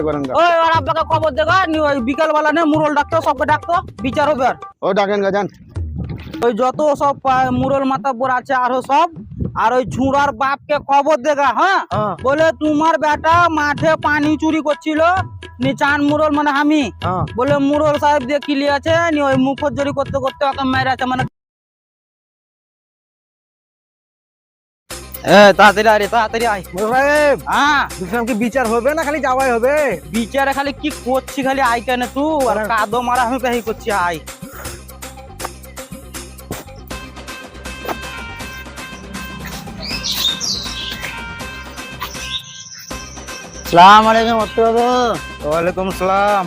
করেন গা। ওই ওর আব্বাকে খবর দেখা ওই বিকাল বেলা নে মুরল ডাকতো সবকে ডাকতো বিচার হবে আর। ও ডাকেন গা ওই যত সব মুরল মাতাব্বর আছে আরও সব আর ওই ঝুড়ার বাপকে খবর দেখা হ্যাঁ হ্যাঁ। বলে তোমার বেটা মাঠে পানি চুরি করছিল নি চান মুরল মানে আমি হ্যাঁ বলে মুরল সাহেব দিয়ে কিলি আছে নি ওই মুখজ্জরি করতে করতে ওকে মেরে আছে মানে তাড়াতাড়ি আরে তাড়াতাড়ি আয়। হ্যাঁ। বুঝলাম কি বিচার হবে না খালি যাওয়াই হবে? বিচারে খালি কি করছি খালি আই কেন তুই আর কাদো মারা আমি পেহি করছি সালাম আলাইকুম ওয়ালাইকুম সালাম।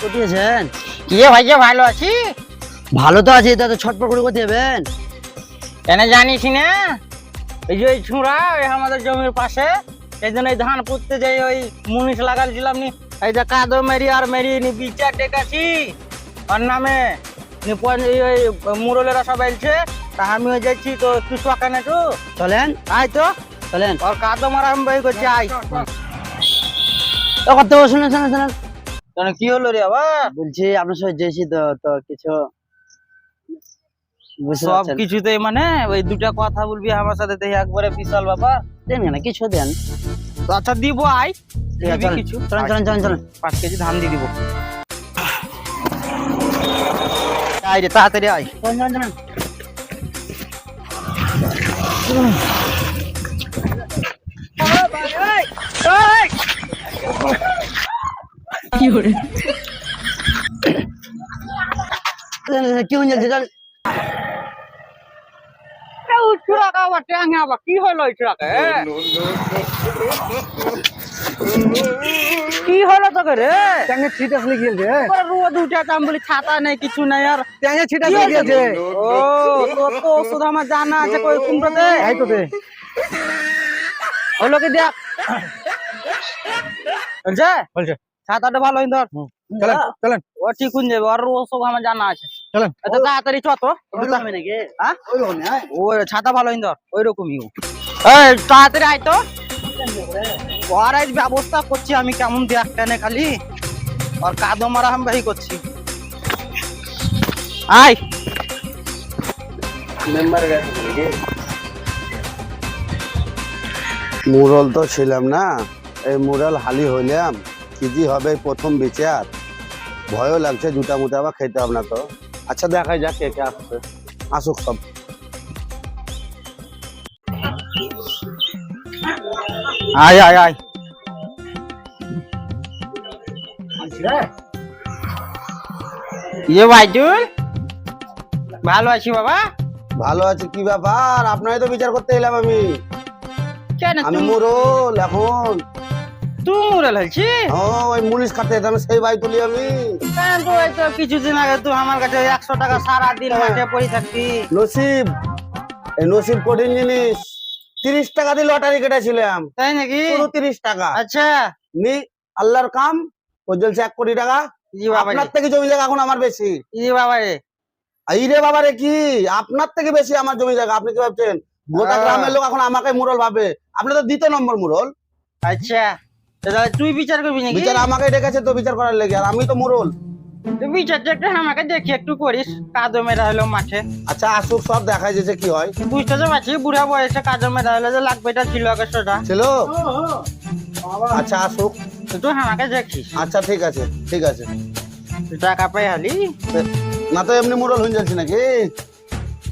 কোথায় আছেন? কি ভালো আছি? ভালো তো আছি তা তো ছটপট করে কোথায় যাবেন? কেন জানিস না? এই যে ওই ছুঁড়া ওই আমাদের জমির পাশে। এই জন্য এই ধান পুঁততে যাই ওই মুনিশ লাগাইছিলাম নি। এই যে কাদো মেরি আর মেরি নি বিচার ডেকাছি। আর নামে নি ওই মুরলেরা সব এলছে। তা আমিও যাচ্ছি তো তুই সকানে তো চলেন। আয় তো। চলেন। ওর কাদো মারা আমি বই করছি আয়। তো কত শুনে শুনে শুনে কি হলো রে আবার? বলছি আপনার সাথে যেছি তো তো কিছু সব কিছুতেই মানে ওই দুটা কথা বলবি আমার সাথে দেখি একবারে বিশাল ব্যাপার। দেন না কিছু দেন। আচ্ছা দিব আই। কিছু? চলেন চলেন চলেন চলেন। পাঁচ কেজি ধান দিয়ে দিব। রে তাড়াতাড়ি আয়। চলেন চলেন চলেন। চলেন, চলেন, কি হয়ে যাচ্ছে চল চূড়াকে আবার ট্যাঙে আবার কি হলো ওই চূড়াকে কি হলো তোকে রে? ট্যাঙ্গে ছিট আসলে গিয়েছে তোর রোদ উঠে দাম বলি ছাতা নেই কিছু নেই আর ট্যাঙ্গে ছিট কি আসলে হয়েছে? গিয়েছে। ও তোর তো ওষুধ আমার জানা আছে কই কুমড়োতে এই তো দে। হলো কি দেখ? বলছে? বলছে। ছাতাটা ভালো হইন ধর। চলেন চলেন। ও ঠিক যাবে আর ওসব আমার জানা আছে। চলেন। এত তাড়াতাড়ি চ তো। হবে নাকি? হ্যাঁ ওই রকমই, হ্যাঁ? ওই ছাতা ভালো হইন ওই রকমই ও। এই তাড়াতাড়ি আয় তো। আর আজ ব্যবস্থা করছি আমি কেমন দেখ টেনে খালি। আর কাদো মারা আমি ভাই করছি। আয়। মুরল তো ছিলাম না। এই মুরল হালি হইলাম। কি জি হবে প্রথম বিচার। ভয়ও লাগছে জুতা মুটা আবার খেতে হবে না তো। আচ্ছা দেখাই যাক কে কে আসছে। আসুক সব। আয় আয় আয়। ইয়ে ভাইজুল ভালো আছি বাবা? ভালো আছে কি ব্যাপার? আপনারই তো বিচার করতে এলাম আমি। আমি মুরল এখন। তুই মুরাল হয়েছি ওই মুনিশ খাতে যেতাম সেই বাই তুলি আমি। কেন তো এই তো কিছুদিন আগে তুই আমার কাছে একশো টাকা সারা দিন মাঠে পড়ে থাকবি নসিব এই নসিব কঠিন জিনিস। তিরিশ টাকা দিয়ে লটারি কেটেছিলাম। তাই নাকি? পুরো তিরিশ টাকা। আচ্ছা। নি আল্লাহর কাম ও জ্বলছে এক কোটি টাকা। আপনার থেকে জমি জায়গা এখন আমার বেশি। বাবা রে এই রে বাবা রে কি? আপনার থেকে বেশি আমার জমি জায়গা আপনি কি ভাবছেন? গোটা গ্রামের লোক এখন আমাকে মুরল ভাবে। আপনি তো দ্বিতীয় নম্বর মুরল। আচ্ছা। তুই বিচার করবি নাকি? বিচার আমাকে ডেকেছে তো বিচার করার লেগে আর আমি তো মুরল। তুই বিচারটা একটু আমাকে দেখি একটু করিস কাদো মেরা হলো মাঠে। আচ্ছা আসুক সব দেখা যাচ্ছে কি হয়। বুঝতে তো পারছি বুড়া বয়সে কাদো মেরা হলো যে লাগবে এটা ছিল একশোটা ছিল? আচ্ছা আসুক। তুই আমাকে দেখিস। আচ্ছা ঠিক আছে ঠিক আছে। টাকা পাই হালি না তো এমনি মুরল হয়ে যাচ্ছি নাকি?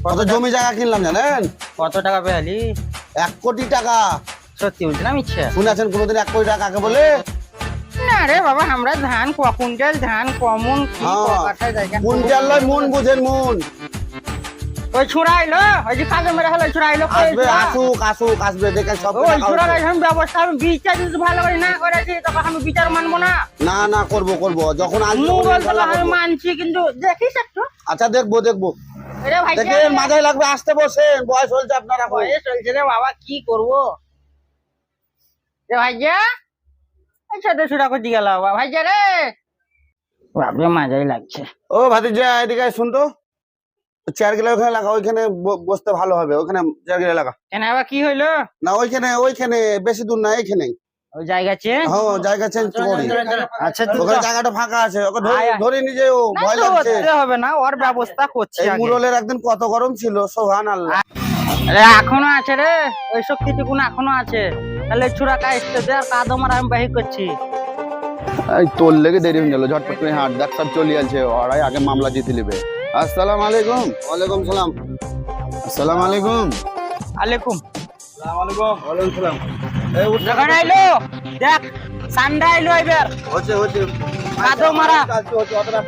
কত জমি জায়গা কিনলাম জানেন? কত টাকা পাই হালি এক কোটি টাকা। সত্যি বলছিলাম ইচ্ছা শুনেছেন কোনোদিন এক কোটি টাকা কাকে বলে? না রে বাবা আমরা ধান ক কুইন্টাল ধান কমন কি হ্যাঁ। কাঠায় জায়গা। মুনজাল লয় মন বুঝেন মন। ওই ছুড়াইলো ওই যে কাদো মেরা হলো ছুড়াইলো কই আসবে আসুক আসুক আসবে দেখেন সব ওই টাকা এখন ব্যবস্থা আমি বিচার যদি ভালো করে না করেছি তখন আমি বিচার মানবো না। না না করব করব। যখন আসবে মুরল তো আমি মানছি কিন্তু দেখিস একটু। আচ্ছা দেখব দেখব। দেখেন মাথায় লাগবে আসতে বসেন। বয়স হয়েছে আপনারা বয়স চলছে রে বাবা কি করব? রে আচ্ছা করতে গেল বাপরে মাজাই লাগছে। ও ভাতিজা এদিকে শুন তো। চেয়ার গেলে ওখানে লাগা ওইখানে ব- বসতে ভালো হবে। ওখানে চেয়ার গেলে লাগা। কেন আবার কি হইল? না ওইখানে ওইখানে বেশি দূর না এইখানে। ওই জায়গা চেঞ্জ? হ্যাঁ জায়গা চেঞ্জ করি। আচ্ছা ওখানে জায়গাটা ফাঁকা আছে ওকে ধরে আয়। ও না, ভয় লাগছে। হবে না ওর ব্যবস্থা করছি এই মুরলের একদিন কত গরম ছিল সোহান আল্লাহ। আরে এখনও আছে রে ওই শক্তিটুকুন এখনও আছে। তাহলে ছুরা কাজতে দে আর কাদো মারা আমি বাহি করছি। এই তোর লেগে দেরি হয়ে গেল ঝটপট করে হাট দেখ সব চলে আছে ওরাই আগে মামলা জিতে নেবে। আসসালামু আলাইকুম। ওয়ালাইকুম সালাম। আসসালামু আলাইকুম। আলাইকুম। ওয়ালাইকুম সালাম। এই যখন আইলো দেখ সান্ডা আইলো এবার। হচ্ছে হচ্ছে। কাদো মারা।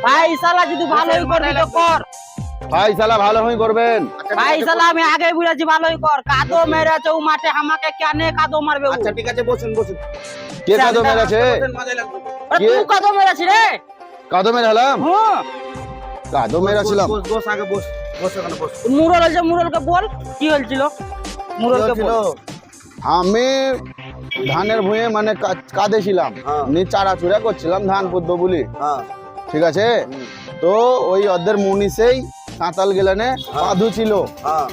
ভাই শালা যদি ভালোই করবি তো কর। ভাই সালা ভালো হয়ে করবেন। ভাই শালা আমি আগে বুঝেছি ভালোই কর। কাদো মেরেছে ও মাঠে আমাকে কেন কাদো মারবে আচ্ছা ঠিক আছে বসুন বসুন। কে কাদো মেরেছে? তুই কাদো মেরেছি রে? কাদো মেরালাম? হুম। কাদো মেরেছিলাম। বস বস আগে বস বস ওখানে বস। মুরল হয়েছে মুরলকে বল কি মুরলকে বল। আমি ধানের ভুঁয়ে মানে কা- কাঁদে ছিলাম হ্যাঁ। নি চারা চুরা করছিলাম ধান পুতবো বলি। হ্যাঁ। ঠিক আছে? তো ওই ওদের মুনিসেই সাঁতাল গেলেনে পাধু ছিল। হ্যাঁ।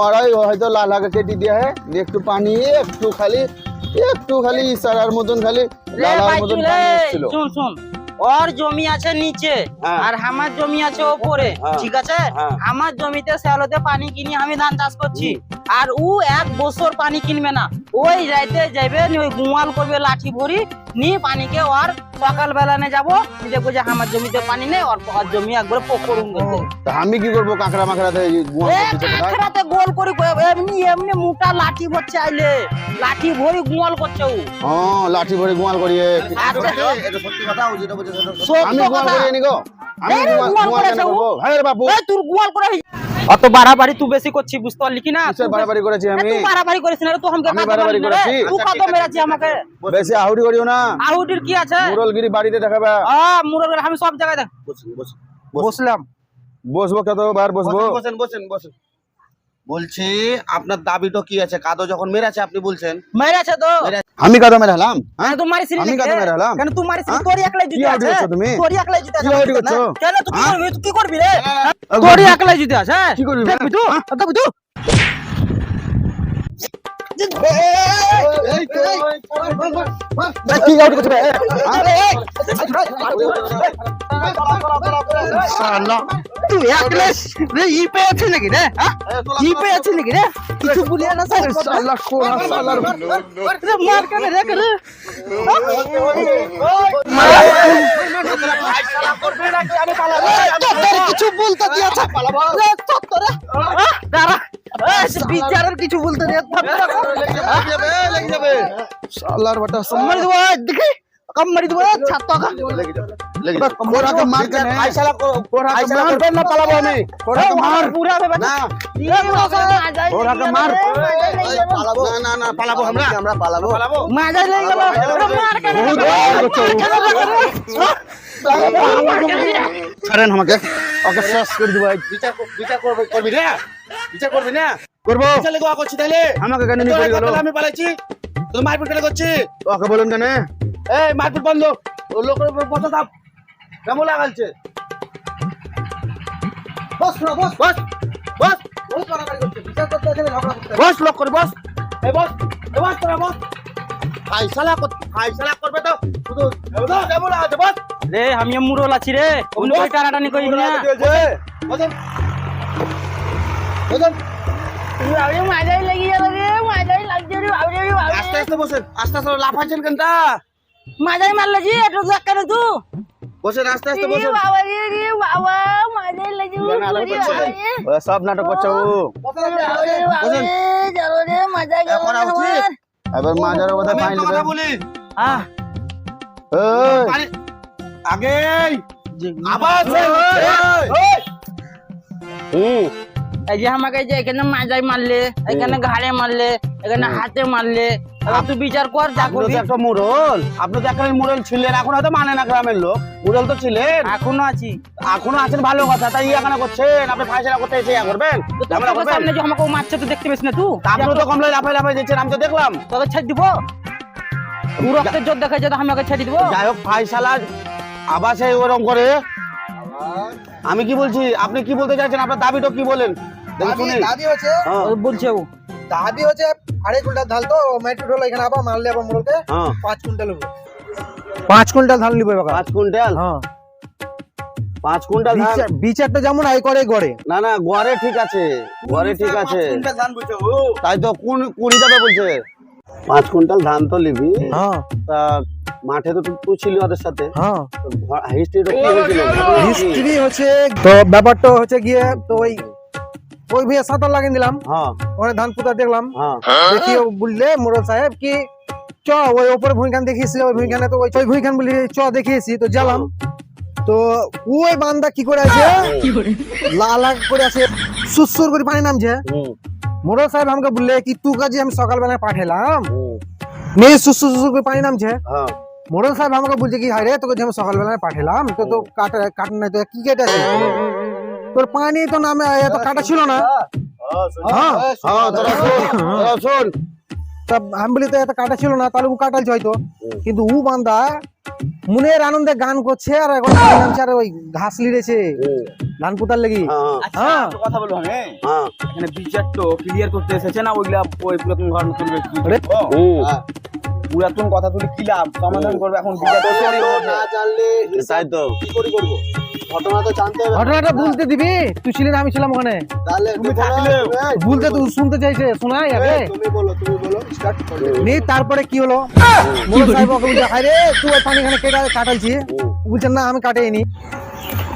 ওরাই হয়তো কেটে দিয়ে হয় একটু পানি একটু খালি একটু খালি ইশারার মতন খালি লালার মতন শুন শুন ওর জমি আছে নিচে হ্যাঁ। আর আমার জমি আছে ওপরে হ্যাঁ। ঠিক আছে? হ্যাঁ। আমার জমিতে শ্যালোতে পানি কিনে আমি ধান চাষ করছি। আর ও এক বছর পানি কিনবে না। ওই রাইতে যাবে নি ওই গুয়াল করবে লাঠি ভরি নি পানিকে ওর সকাল বেলা নে যাব। দেখব যে আমার জমিতে পানি নেই ওর জমি একবার তা আমি কি করব কাঁকড়া মাকড়াতে? কাঁকড়াতে গোল করে এমনি এমনি মোটা লাঠি ভরছে আইলে। লাঠি ভরি গুয়াল করছে ও। হ্যাঁ লাঠি ভরে গোয়াল করিয়ে আচ্ছা, সত্যি কথা ও যেটা বলছে সেটা সত্যি। সত্য আমি গোয়াল। করিয়ে নি গো। আমি গোয়াল গোয়াল গোয়াল কেন করেছে ও। করব? হ্যাঁ রে বাপু। এই তোর গোয়াল করে অত বাড়াবাড়ি তুই বেশি করছিস বুঝতে পারলি কি না? তুই বাড়াবাড়ি করেছি আমি? তুই বাড়াবাড়ি করিস না তো তুই আমাকে আমি বাড়াবাড়ি করেছি? তুই কত মেরেছিস আমাকে। বেশি আহুরি করিও না। আহুটির কি আছে? মুরলগিরি বাড়িতে দেখাবে। আ মুরলগিরি আমি সব জায়গায় দেখ বসলাম। বসবো কত বার বসবো? বসেন বসেন বসেন। বলছি আপনার দাবিটা কি আছে? কাদো যখন মেরেছে আপনি বলছেন। মেরেছে তো। আমি কাদো মেরালাম হ্যাঁ? তুমি মারি মারিস আমি কাদো মেরালাম। কেন তুমি মারি হ্যাঁ? তোরই একলাই কি জিতে আছে তুমি? তোরই একলাই জিতে আছে কি আউটি কেন তুমি কি হ্যাঁ? করবি রে তোরই একলাই জিতে আছে কি করবি? দেখবি তো দেখবি তুই কি আউটি করছ? শালা তুই একলাই রে ই পে আছে নাকি রে হ্যাঁ? ই পে আছে নাকি রে কিছু বলিয়া না স্যার শালা কোন শালার রে মার কেন রে রে তোদের কিছু বলতে দিয়েছে দাঁড়া বিচারের কিছু বলতে শালার বাটা মারি দেবো এই, কম মারি দেবো এই, ছাত্র কোরাকে মার কেন? ফাইসালা কোরাকে মার না পালাবো আমি। কোরাকে মার। পুরা হবে না। কোরাকে মার। পালাবো। না না না পালাবো আমরা। আমরা পালাবো। পালাবো মাজাই লেগে মার কেন। ছাড়েন আমাকে। ওকে শেষ করে দিব। বিচার বিচার করবে করবি না? বিচার করবি না? করব। লেগে করছি তাহলে। আমাকে কেন নিয়ে পড়ে গেল? আমি পালাইছি। তুই মারপিট কেন করছি ওকে বলুন কেন? এই মারপিট বন্ধ। ও লোকের উপর পথ দাপ কেমন লাগালছে বস বস বস বস। বস লোক করে বস। এই বস এই বস তোরা বস। ফাইসালা ফাইসালা করবে তো। শুধু এবার কেমন বস রে আমি মুরল আছি রে। অন্য কই টানাটানি করিস না। বসেন। বসেন। বাবরে মাজাই লেগে গেল রে মাজাই লাগছে রে বাবরে আস্তে আস্তে বসেন আস্তে আস্তে লাফাচ্ছেন কেনটা? মাজাই মারলে জি একটু দেখ কেন তুই বসেন আস্তে আস্তে বসেন। বাবা রে রে বাবা মাজাই সব নাটক করছে বসেন চলো রে গেল উচিত। এবার মাজার কথা আমি ফাইন কথা বলি। আহ। এই। পানি- আগে আবার হুম এই যে আমাকে যে এখানে মাজাই মারলে এখানে ঘাড়ে মারলে এখানে হাতে মারলে তুই বিচার কর যা করবি একটা মুরল। আপনি তো একটা মুরল ছিলেন এখন হয়তো মানে না গ্রামের লোক। মুরল তো ছিলেন। এখনও আছি। এখনও আছেন ভালো কথা। তাই ইয়া করছেন? আপনি ফাইসলা করতে এসে ইয়া করবেন? তো সামনে যে আমাকে মারছে তুই দেখতে পেস না তুই? আপনি তো কমলাই লাফাই লাফাই দিচ্ছেন আমি তো দেখলাম। তোকে ছেড়ে দিব। তুই রক্তের জোর দেখাইছে তো আমি ওকে ছেড়ে দিব। যাই হোক ফাইসালা আবার সেই ওরকম করে। আমি কি বলছি? আপনি কি বলতে চাইছেন? আপনার দাবিটা কি বলেন? দাবি হচ্ছে হ্যাঁ। বলছে ও। দাবি হচ্ছে আড়াই কুইন্টাল ধান তো হলো এখানে আবার মারলে আবার মোড়কে হ্যাঁ। পাঁচ কুইন্টাল হবে পাঁচ কুইন্টাল ধান নিবে বাবা পাঁচ কুইন্টাল? হ্যাঁ। পাঁচ কুইন্টাল ধান? বিচারটা যেমন আয় করে গড়ে। না না গড়ে ঠিক আছে গড়ে ঠিক আছে। তাই তো কোন কোন হিসাবে বলছে। পাঁচ কুইন্টাল ধান তো নিবি। হ্যাঁ। তা মাঠে তো তুই ছিলি ওদের সাথে। হ্যাঁ। হিস্ট্রিটা কি হয়েছিল? হিস্ট্রি হচ্ছে তো ব্যাপারটা হচ্ছে গিয়ে তো ওই ওই ভাইয়া সাঁতার লাগিয়ে দিলাম। হ্যাঁ। ওখানে ধান পুতা দেখলাম। হ্যাঁ। দেখি বললে মোড়ল সাহেব কি চ ওই ওপরে ভূমিখান দেখিয়েছি ওই ভূমিখানে তো ওই ভূমিখান বলি চ দেখিয়েছি তো জ্বালাম। তো ওই বান্দা কি করে আছে? লাল করে আছে সুসুর করে পানি নামছে। মোড়ল সাহেব আমাকে বললে কি তু কাজে আমি সকালবেলায় পাঠালাম? মেয়ে সুসুর সুসুর করে পানি নামছে। হ্যাঁ। মোড়ল সাহেব আমাকে বলছে কি হায় রে তোকে যে আমি সকালবেলায় পাঠালাম তো তো কাটা কাটা নাই তো কি কেটে আছে? তোর পানি তো নামে এত কাটা ছিল না? হ্যাঁ হ্যাঁ। তোরা শোন। তা আমি বলি তো এত কাটা ছিল না তাহলে ও কাটালছে হয়তো। কিন্তু ও বান্দা মনের আনন্দে গান করছে আর এখন নামছে আর ওই ঘাস লিড়েছে ধান পুতার লেগে। হ্যাঁ হ্যাঁ। কথা বলব আমি? হ্যাঁ। এখানে বিচার তো ক্লিয়ার করতে এসেছে না ওইগুলা ওই পুরাতন ঘর নতুন কথা তুলি কি লাভ? সমাধান করবে এখন বিচার তো তৈরি হয়েছে। তাই তো। কি করি করব? ঘটনা তো জানতে হবে। ঘটনাটা বলতে দিবি? তুই ছিলি না আমি ছিলাম ওখানে। তাহলে তুমি থাকলে বলতে তুই শুনতে চাইছে শোনাই আগে তুমি বলো তুমি বলো স্টার্ট করো। নি তারপরে কি হলো? রে তুই পানি এখানে কেটে কাটালছি বলছেন না আমি কাটাইনি।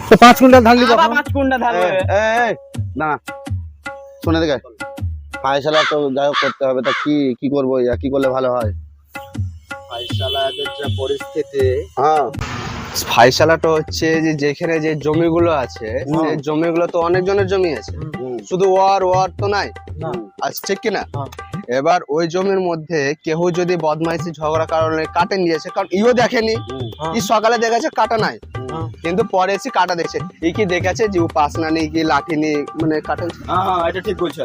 তো পাঁচ কুইন্টাল ধান পাঁচ না না শুনে দেখে। ফাইসালা তো যাই হোক করতে হবে তা কি কি করব? কি করলে ভালো হয়? ফাইসালাদের যা পরিস্থিতি। হ্যাঁ। ফাইসালাটা হচ্ছে যে যেখানে যে জমিগুলো আছে সেই জমিগুলো তো অনেক জনের জমি আছে শুধু ওয়ার ওয়ার তো নাই না। আচ্ছা ঠিক কিনা হ্যাঁ। এবার ওই জমির মধ্যে কেউ যদি বদমাইশি ঝগড়া কারণে কাটে নিয়েছে কারণ ইও দেখেনি। ই সকালে দেখেছে কাটা নাই। কিন্তু পরে এসে কাটা দেখছে ই কি দেখেছে যে ও পাস না নেই কি লাঠি নেই মানে কাটে হ্যাঁ হ্যাঁ এটা ঠিক বলছো।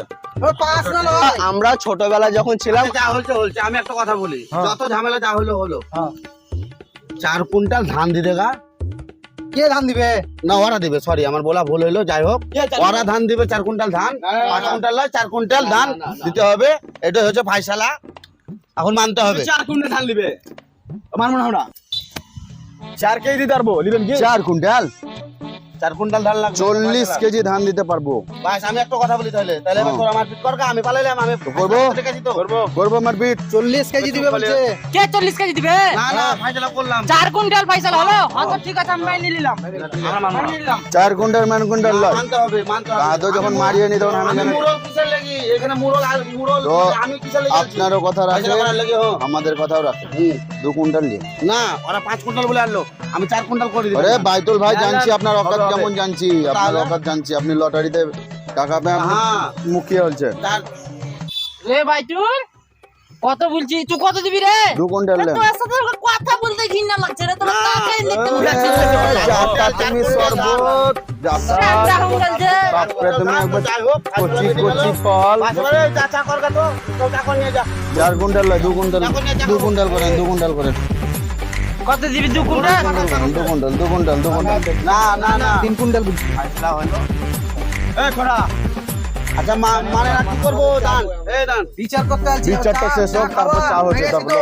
আমরা ছোটবেলায় যখন ছিলাম যা হচ্ছে হচ্ছে আমি একটা কথা বলি। যত ঝামেলা যা হলো হলো। চার কুইন্টাল ধান দিতে গা। কে ধান দিবে? না ওরা দিবে সরি আমার বলা ভুল হইল যাই হোক। ওরা ধান দিবে চার কুইন্টাল ধান পাঁচ কুইন্টাল নয় চার কুইন্টাল ধান দিতে হবে। এটা হচ্ছে ফাইসালা। এখন মানতে হবে। চার কুইন্টাল ধান দিবে। আমার মনে হয় না চার কেজি দিতে পারব নিবেন কি? চার কুইন্টাল? চার কুইন্টাল ধান লাগবে। চল্লিশ কেজি ধান দিতে পারব। বাস আমি একটা কথা বলি তাহলে। তাহলে এবার তোরা মারপিট কর গা, আমি পালাইলাম আমি করব। করব। করব মারপিট চল্লিশ কেজি দিবে বলছে। কে চল্লিশ কেজি দিবে? না না ফাইসালা করলাম। চার কুইন্টাল হলো হ্যাঁ। ঠিক আছে আমি মাইনে নিলাম। চার কুইন্টাল মান কুইন্টাল লয়। মানতে হবে মানতে হবে। আদৌ যখন মারিয়ে নি তখন আমি আমি মুরল কিসের লাগি? এখানে মুরল আর মুরল আমি কিসের লাগি আপনারও কথা রাখে আমাদের কথাও রাখে দু কুইন্টাল নিয়ে। না ওরা পাঁচ কুইন্টাল বলে আনলো। আমি চার কুইন্টাল করে আরে বাইতুল ভাই জানছি আপনার অকাত কেমন জানছি? আপনার? অকাত জানছি আপনি লটারিতে টাকা পেয়ে হ্যাঁ। মুখিয়ে হচ্ছে রে ভাই তুই কত বলছি? তুই কত দিবি রে? দু কুইন্টাল নেন। তোর সাথে কথা বলতে ঘৃণা লাগছে রে তোর তাকাই দেখতে এ, পাচ্ছিস তুমি সর্বত যাত্রা বাপরে তুমি একবার যাই হোক কচি কচি ফল। বাসরে যা চা তো তো চা নিয়ে যা। চার কুইন্টাল লয় দু কুইন্টাল দু কুইন্টাল করেন দু কুইন্টাল করেন। কত দিবি? দু কুইন্টাল? দু কুইন্টাল দু কুইন্টাল দু কুইন্টাল না না না। তিন কুইন্টাল ফাইসলা হলো এ খড়া। আচ্ছা মা- মানে না কি করব দান? এ দান। বিচার করতে আছি বিচারটা শেষ হোক তারপর চা হচ্ছে তারপর।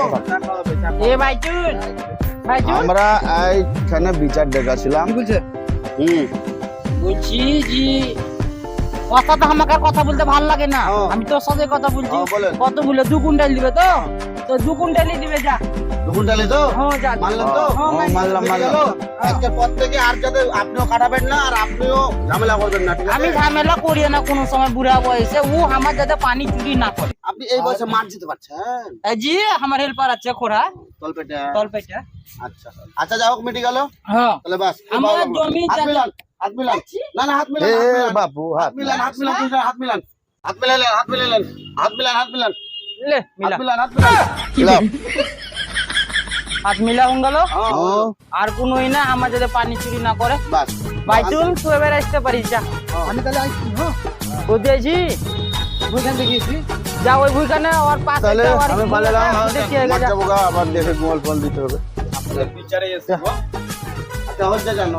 এ ভাই তুই ভাই তুই আমরা এইখানে বিচার ডেকেছিলাম কি বলছে? হুম। বলছি জি কথা তো আমাকে কথা বলতে ভালো লাগে না। আমি তোর সাথে কথা বলছি। কত বলে? দু কুইন্টাল দিবে তো? তো দু কুইন্টালই দিবে যা। তো? হ্যাঁ যা মানলেন তো? হ্যাঁ, মানলাম মানলাম। গেল? আজকের পর থেকে আর যাতে আপনিও কাটাবেন না আর আপনিও ঝামেলা করবেন না আমি ঝামেলা করি না কোনো সময় বুড়া বয়সে। ও আমার যাতে পানি চুরি না করে। আপনি এই বয়সে মার দিতে পারছেন? এই জি আমার হেল্পার আছে খোরা তলপেটে। তলপেটা। আচ্ছা আচ্ছা হোক মিটে গেল। হ্যাঁ। তাহলে বাস আমার জমি হাত জায়গা- মিলান হাত মিলান। না না হাত মিলান এ হাত মিলান। হাত হাত মিলান হাত মিলান। হাত মিলান। হাত মিলালেন হাত মিলালেন হাত মিলান হাত মিলান লে মিলা হাত মিলা হয়ে গেল আর কোনোই না আমার যাতে পানি চুরি না করে বাস ভাই তুই এবার আসতে পারিস যা আমি তাহলে আসছি হ্যাঁ বুঝেছি ওইখান দেখিয়েছি যা ওই ভুইখানে ওর পাশে তাহলে ওর আমি আগে মাঠ যাব গা, আবার দেখে গোয়াল ফল দিতে হবে বিচারে এসেছে আচ্ছা হচ্ছে যান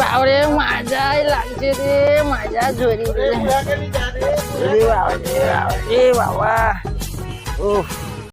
বাবারে মজাই লাগছে রে মজা রে বুড়াকে নিয়ে যা, এ বাবা এ বাবা এ বাবা উফ